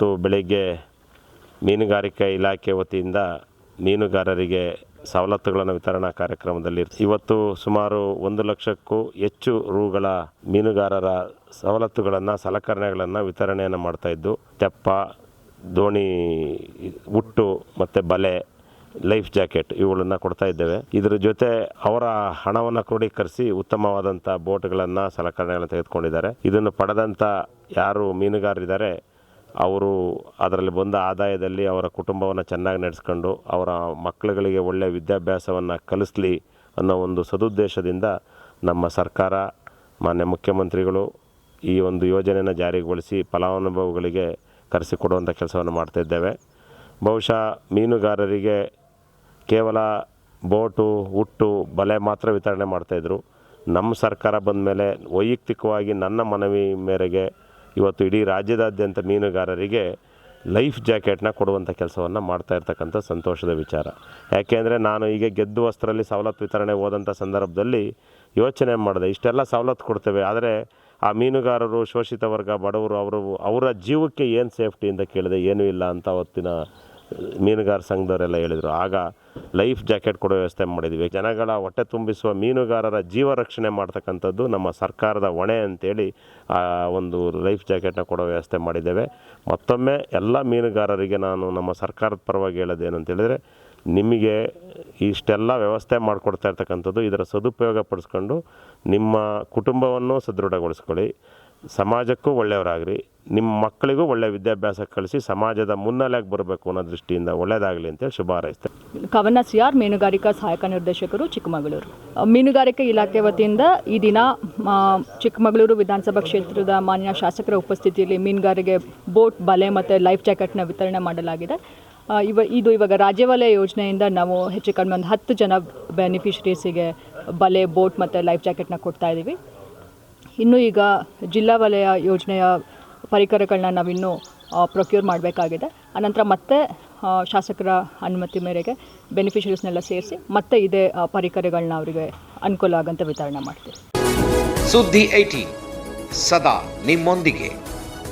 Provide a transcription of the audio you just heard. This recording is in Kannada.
ಇವತ್ತು ಬೆಳಗ್ಗೆ ಮೀನುಗಾರಿಕೆ ಇಲಾಖೆ ವತಿಯಿಂದ ಮೀನುಗಾರರಿಗೆ ಸವಲತ್ತುಗಳನ್ನು ವಿತರಣಾ ಕಾರ್ಯಕ್ರಮದಲ್ಲಿ ಇವತ್ತು ಸುಮಾರು ಒಂದು ಲಕ್ಷಕ್ಕೂ ಹೆಚ್ಚು ರೂಗಳ ಮೀನುಗಾರರ ಸವಲತ್ತುಗಳನ್ನು, ಸಲಕರಣೆಗಳನ್ನು ವಿತರಣೆಯನ್ನು ಮಾಡ್ತಾಯಿದ್ದು ತೆಪ್ಪ, ದೋಣಿ, ಹುಟ್ಟು ಮತ್ತು ಬಲೆ, ಲೈಫ್ ಜಾಕೆಟ್ ಇವುಗಳನ್ನು ಕೊಡ್ತಾ ಇದ್ದೇವೆ. ಇದರ ಜೊತೆ ಅವರ ಹಣವನ್ನು ಕ್ರೋಢೀಕರಿಸಿ ಉತ್ತಮವಾದಂಥ ಬೋಟ್ಗಳನ್ನು, ಸಲಕರಣೆಗಳನ್ನು ತೆಗೆದುಕೊಂಡಿದ್ದಾರೆ. ಇದನ್ನು ಪಡೆದಂಥ ಯಾರು ಮೀನುಗಾರರಿದ್ದಾರೆ ಅವರು ಅದರಲ್ಲಿ ಬಂದ ಆದಾಯದಲ್ಲಿ ಅವರ ಕುಟುಂಬವನ್ನು ಚೆನ್ನಾಗಿ ನಡೆಸ್ಕೊಂಡು ಅವರ ಮಕ್ಕಳುಗಳಿಗೆ ಒಳ್ಳೆಯ ವಿದ್ಯಾಭ್ಯಾಸವನ್ನು ಕಲಿಸಲಿ ಅನ್ನೋ ಒಂದು ಸದುದ್ದೇಶದಿಂದ ನಮ್ಮ ಸರ್ಕಾರ, ಮಾನ್ಯ ಮುಖ್ಯಮಂತ್ರಿಗಳು ಈ ಒಂದು ಯೋಜನೆಯನ್ನು ಜಾರಿಗೊಳಿಸಿ ಫಲಾನುಭವಿಗಳಿಗೆ ಕರೆಸಿಕೊಡುವಂಥ ಕೆಲಸವನ್ನು ಮಾಡ್ತಾ ಇದ್ದೇವೆ. ಬಹುಶಃ ಮೀನುಗಾರರಿಗೆ ಕೇವಲ ಬೋಟು, ಹುಟ್ಟು, ಬಲೆ ಮಾತ್ರ ವಿತರಣೆ ಮಾಡ್ತಾಯಿದ್ರು ನಮ್ಮ ಸರ್ಕಾರ ಬಂದ ಮೇಲೆ ವೈಯಕ್ತಿಕವಾಗಿ ನನ್ನ ಮನವಿ ಮೇರೆಗೆ ಇವತ್ತು ಇಡೀ ರಾಜ್ಯದಾದ್ಯಂತ ಮೀನುಗಾರರಿಗೆ ಲೈಫ್ ಜಾಕೆಟ್ನ ಕೊಡುವಂಥ ಕೆಲಸವನ್ನು ಮಾಡ್ತಾ ಇರ್ತಕ್ಕಂಥ ಸಂತೋಷದ ವಿಚಾರ. ಯಾಕೆಂದರೆ ನಾನು ಈಗ ಗೆದ್ದು ವಸ್ತ್ರಲ್ಲಿ ಸವಲತ್ತು ವಿತರಣೆ ಹೋದಂಥ ಸಂದರ್ಭದಲ್ಲಿ ಯೋಚನೆ ಮಾಡಿದೆ. ಇಷ್ಟೆಲ್ಲ ಸವಲತ್ತು ಕೊಡ್ತೇವೆ. ಆದರೆ ಆ ಮೀನುಗಾರರು, ಶೋಷಿತ ವರ್ಗ, ಬಡವರು, ಅವರು, ಅವರ ಜೀವಕ್ಕೆ ಏನು ಸೇಫ್ಟಿ ಅಂತ ಕೇಳಿದೆ, ಏನೂ ಇಲ್ಲ ಅಂತ ಅವತ್ತಿನ ಮೀನುಗಾರ ಸಂಘದವರೆಲ್ಲ ಹೇಳಿದರು. ಆಗ ಲೈಫ್ ಜಾಕೆಟ್ ಕೊಡೋ ವ್ಯವಸ್ಥೆ ಮಾಡಿದ್ವಿ. ಜನಗಳ ಹೊಟ್ಟೆ ತುಂಬಿಸುವ ಮೀನುಗಾರರ ಜೀವ ರಕ್ಷಣೆ ಮಾಡ್ತಕ್ಕಂಥದ್ದು ನಮ್ಮ ಸರ್ಕಾರದ ಹೊಣೆ ಅಂತೇಳಿ, ಆ, ಒಂದು ಲೈಫ್ ಜಾಕೆಟ್ನ ಕೊಡೋ ವ್ಯವಸ್ಥೆ ಮಾಡಿದ್ದೇವೆ. ಮತ್ತೊಮ್ಮೆ ಎಲ್ಲ ಮೀನುಗಾರರಿಗೆ ನಾನು ನಮ್ಮ ಸರ್ಕಾರದ ಪರವಾಗಿ ಹೇಳೋದೇನು ಅಂತೇಳಿದರೆ ನಿಮಗೆ ಇಷ್ಟೆಲ್ಲ ವ್ಯವಸ್ಥೆ ಮಾಡಿಕೊಡ್ತಾ ಇರ್ತಕ್ಕಂಥದ್ದು ಇದರ ಸದುಪಯೋಗ ಪಡಿಸ್ಕೊಂಡು ನಿಮ್ಮ ಕುಟುಂಬವನ್ನು ಸದೃಢಗೊಳಿಸ್ಕೊಳ್ಳಿ. ಸಮಾಜಕ್ಕೂ ಒಳ್ಳೆಯವರಾಗ್ರಿ. ನಿಮ್ಮ ಮಕ್ಕಳಿಗೂ ಒಳ್ಳೆಯ ವಿದ್ಯಾಭ್ಯಾಸ ಕಳಿಸಿ ಸಮಾಜದ ಮುನ್ನೆಲೆಗೆ ಬರಬೇಕು ಅನ್ನೋ ದೃಷ್ಟಿಯಿಂದ ಒಳ್ಳೆಯದಾಗಲಿ ಅಂತೇಳಿ ಶುಭ ಹಾರೈಸ್ತೇನೆ. ಕವನ ಸಿ ಆರ್ ಮೀನುಗಾರಿಕಾ ಸಹಾಯಕ ನಿರ್ದೇಶಕರು ಚಿಕ್ಕಮಗಳೂರು. ಮೀನುಗಾರಿಕೆ ಇಲಾಖೆ ವತಿಯಿಂದ ಈ ದಿನ ಚಿಕ್ಕಮಗಳೂರು ವಿಧಾನಸಭಾ ಕ್ಷೇತ್ರದ ಮಾನ್ಯ ಶಾಸಕರ ಉಪಸ್ಥಿತಿಯಲ್ಲಿ ಮೀನುಗಾರಿಗೆ ಬೋಟ್, ಬಲೆ ಮತ್ತು ಲೈಫ್ ಜಾಕೆಟ್ನ ವಿತರಣೆ ಮಾಡಲಾಗಿದೆ. ಇವ, ಇದು ಇವಾಗ ರಾಜ್ಯ ವಲಯ ಯೋಜನೆಯಿಂದ ನಾವು ಹೆಚ್ಚು ಕಡಿಮೆ ಒಂದು ಹತ್ತು ಜನ ಬೆನಿಫಿಷರೀಸಿಗೆ ಬಲೆ, ಬೋಟ್ ಮತ್ತು ಲೈಫ್ ಜಾಕೆಟ್ನ ಕೊಡ್ತಾ ಇದ್ದೀವಿ. ಇನ್ನು ಈಗ ಜಿಲ್ಲಾ ವಲಯ ಯೋಜನೆಯ ಪರಿಕರಗಳನ್ನ ನಾವಿನ್ನೂ ಪ್ರೊಕ್ಯೂರ್ ಮಾಡಬೇಕಾಗಿದೆ. ಆನಂತರ ಮತ್ತೆ ಶಾಸಕರ ಅನುಮತಿ ಮೇರೆಗೆ ಬೆನಿಫಿಷರೀಸ್ನೆಲ್ಲ ಸೇರಿಸಿ ಮತ್ತೆ ಇದೇ ಪರಿಕರಗಳನ್ನ ಅವರಿಗೆ ಅನುಕೂಲ ಆಗಂತ ವಿತರಣೆ ಮಾಡ್ತೀವಿ. ಸುದ್ದಿ ಐಟಿ, ಸದಾ ನಿಮ್ಮೊಂದಿಗೆ.